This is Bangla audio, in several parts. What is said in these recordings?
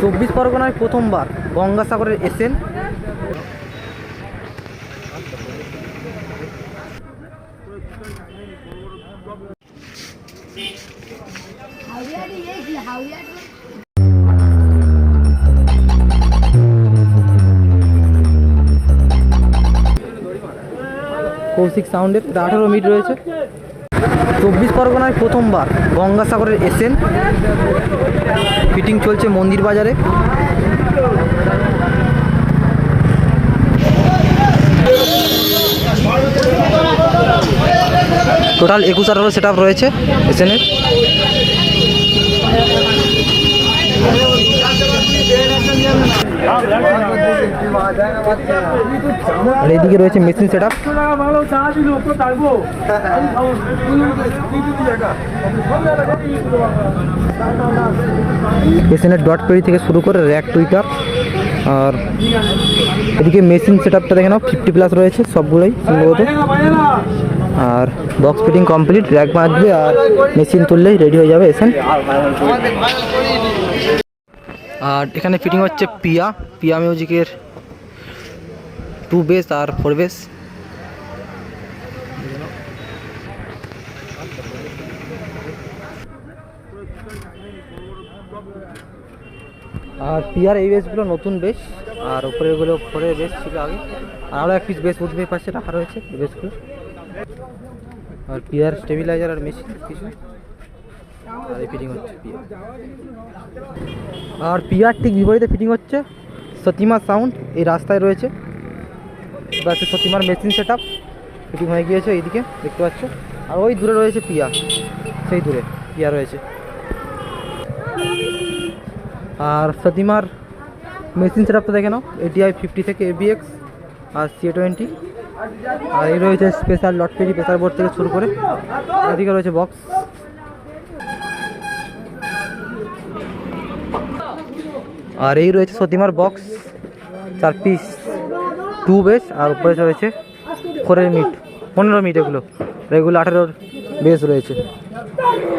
চব্বিশ পরগনায় প্রথমবার গঙ্গাসাগরের এসেন। কৌশিক সাউন্ডের আঠারো মিনিট রয়েছে। চব্বিশ পরগনায় প্রথমবার গঙ্গাসাগরের এসেন। ফিটিং চলছে মন্দির বাজারে। টোটাল একুশ আঠারো সেট রয়েছে এসএনের আর এইদিকে রয়েছে মেশিন সেট আপ এসএনের ডট পেরি থেকে শুরু করে র্যাক টুইটার আর এদিকে মেশিন সেট আপটা দেখে নাও ফিফটি প্লাস রয়েছে সবগুলোই সম্ভবত আর বক্স ফিটিং কমপ্লিট র্যাক বাঁধবে আর মেশিন তুললেই রেডি হয়ে যাবে এসেন আর এখানে ফিটিং হচ্ছে পিয়া পিয়া মিউজিকের টু বেস আর ফোর বেস। আর পিয়ার এই বেসগুলো নতুন বেস, আর উপরেগুলো ফোরের বেস ছিল আগে। আরও এক পিস উঠবে এই পাশে রাখা রয়েছে বেসগুলো। আর পিয়ার স্টেবিলাইজার আর মেশিন কিছু। আর ফিটিং হচ্ছে পিয়ার আর পিয়ার ঠিক বিপরীতে ফিটিং হচ্ছে। সতিমা সাউন্ড এই রাস্তায় রয়েছে। এটা হচ্ছে সতিমার মেশিন সেট আপ ফিটিং হয়ে গিয়েছে এইদিকে, দেখতে পাচ্ছ। আর ওই দূরে রয়েছে পিয়া, সেই দূরে পিয়া রয়েছে। আর সতিমার মেশিন সেট আপটা দেখে নাও এটিআই ফিফটি থেকে এবিএক্স আর সি টোয়েন্টি আর এই রয়েছে স্পেশাল লট পেরি প্রেসার বোর্ড থেকে শুরু করে, এদিকে রয়েছে বক্স আর এই রয়েছে সতিমার বক্স চার পিস টু বেস আর উপরে রয়েছে ফোরের মিট, পনেরো মিট এগুলো। এগুলো আঠেরোর বেস রয়েছে।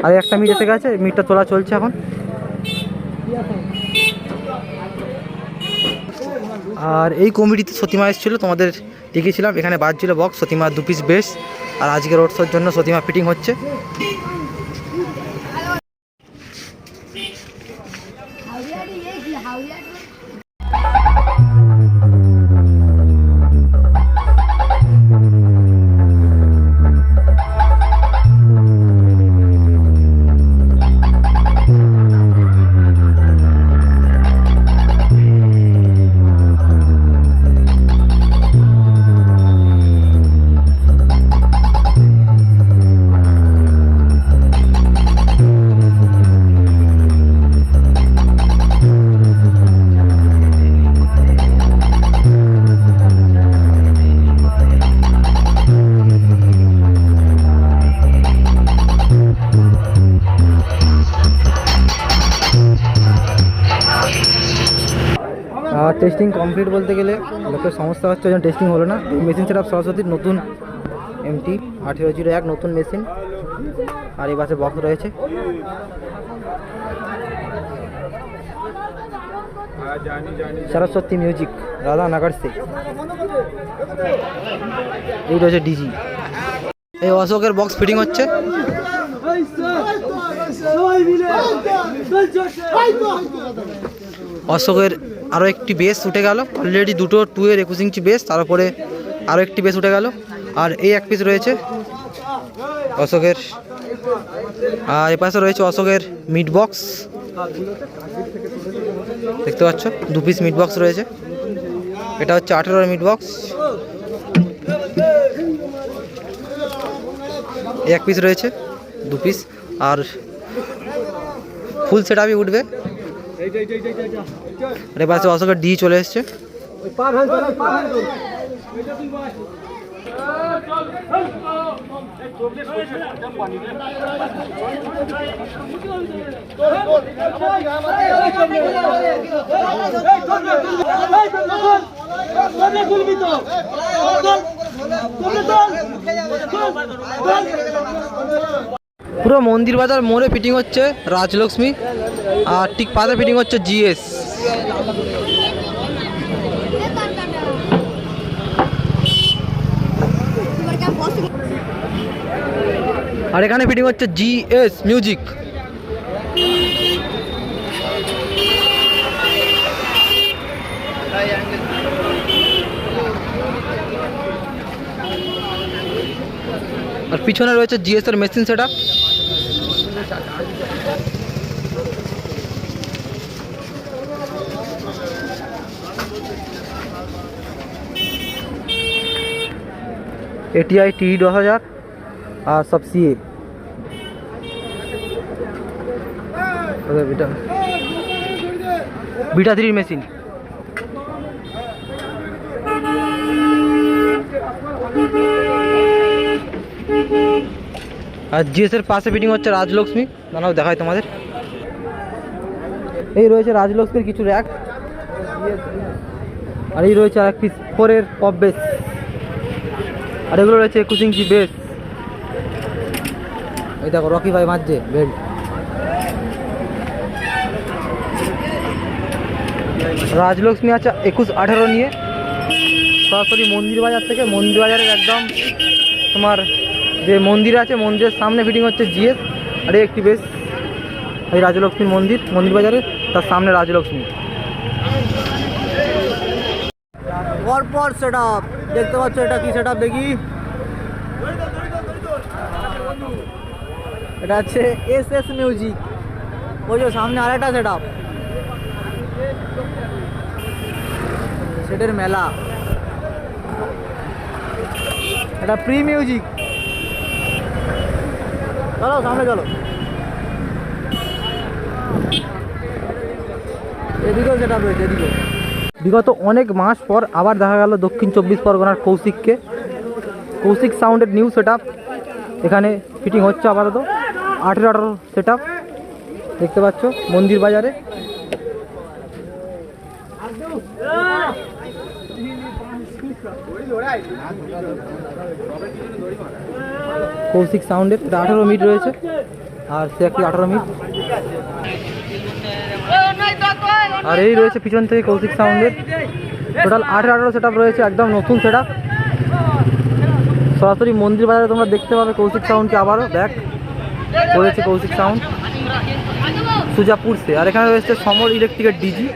আর একটা মিট এসে গেছে মিটটা তোলা চলছে এখন। আর এই কমিটিতে সতীমা এসেছিল, তোমাদের দেখিয়েছিলাম। এখানে বাজছিল বক্স সতীমা দু পিস বেস আর আজকে রোড শোর জন্য সতীমা ফিটিং হচ্ছে। হাওড়িয়াটি টেস্টিং কমপ্লিট বলতে গেলে লোকের সমস্যা হচ্ছে, ওই টেস্টিং হলো না। মেশিন সেট সরস্বতীর নতুন এমটি আঠেরো জিরো এক নতুন মেশিন আর এই পাশে বক্স রয়েছে। সরস্বতী মিউজিক রাধা নাগার সে এই রয়েছে ডিজি এই অশোকের বক্স ফিটিং হচ্ছে। অশোকের আরও একটি বেস উঠে গেল। অলরেডি দুটো টু এর একুশ ইঞ্চি বেস, তারপরে আরও একটি বেস উঠে গেল। আর এই এক পিস রয়েছে অশোকের। আর এপাশে রয়েছে অশোকের মিট বক্স দেখতে পাচ্ছ, দু পিস মিট বক্স রয়েছে। এটা হচ্ছে আঠেরোর মিট বক্স এক পিস রয়েছে, দু পিস আর ফুল সেট আপই উঠবে। আর এবার অশোকের ডি চলে এসছে। পুরো মন্দির বাজার মোড়ে ফিটিং হচ্ছে রাজলক্ষ্মী। আর ঠিক পাশে ফিটিং হচ্ছে জিএস আর এখানে ফিটিং হচ্ছে জি এস মিউজিক আর পিছনে রয়েছে জিএস এর মেশিন সেটা এটিআই টি দশ হাজার আর সব সিএ বিটা বিটা থ্রির মেশিন। আর জিএস এর পাশে ফিটিং হচ্ছে রাজলক্ষ্মী। দাঁড়াও, দেখাই তোমাদের। এই রয়েছে রাজলক্ষ্মীর কিছু র্যাক আর এই রয়েছে আর এক পিস ফোরের পপ বেস আর এগুলো রয়েছে একুশ ইঞ্চি বেস এই দেখো, রকি ভাই মাঝে বেল্ট। রাজলক্ষ্মী আছে একুশ আঠেরো নিয়ে। সরাসরি মন্দির বাজার থেকে, মন্দির বাজারের একদম তোমার যে মন্দির আছে, মন্দিরের সামনে ফিটিং হচ্ছে জিএস। আর একটি বেশ এই রাজলক্ষ্মীর মন্দির মন্দির বাজারে, তার সামনে রাজলক্ষ্মী। পরপর সেট আপ দেখতে পাচ্ছ এটা কি সেট আপ দেখি এটা হচ্ছে এস এস মিউজিক ওই যে সামনে আরেকটা সেট আপ সেটের মেলা এটা প্রি মিউজিক চলো সামনে চলো এদিকেও সেট আপ রয়েছে এদিকেও বিগত অনেক মাস পর আবার দেখা গেল দক্ষিণ চব্বিশ পরগনার কৌশিককে। কৌশিক সাউন্ডের নিউ সেট এখানে ফিটিং হচ্ছে আপাতত। আঠেরো, আঠারো সেট দেখতে পাচ্ছ, মন্দির বাজারে। কৌশিক সাউন্ডের আঠারো মিট রয়েছে। আর সে একটি আঠারো মিট আর এই রয়েছে পিছন থেকে কৌশিক সাউন্ডের। টোটাল আঠেরো আঠারো সেট রয়েছে, একদম নতুন সেট সরাসরি মন্দির বাজারে তোমরা দেখতে পাবে কৌশিক সাউন্ডকে আবারও। ব্যাক করেছে কৌশিক সাউন্ড। সুজাপুর সে। আর এখানে রয়েছে সমর ইলেকট্রিকের ডিজি।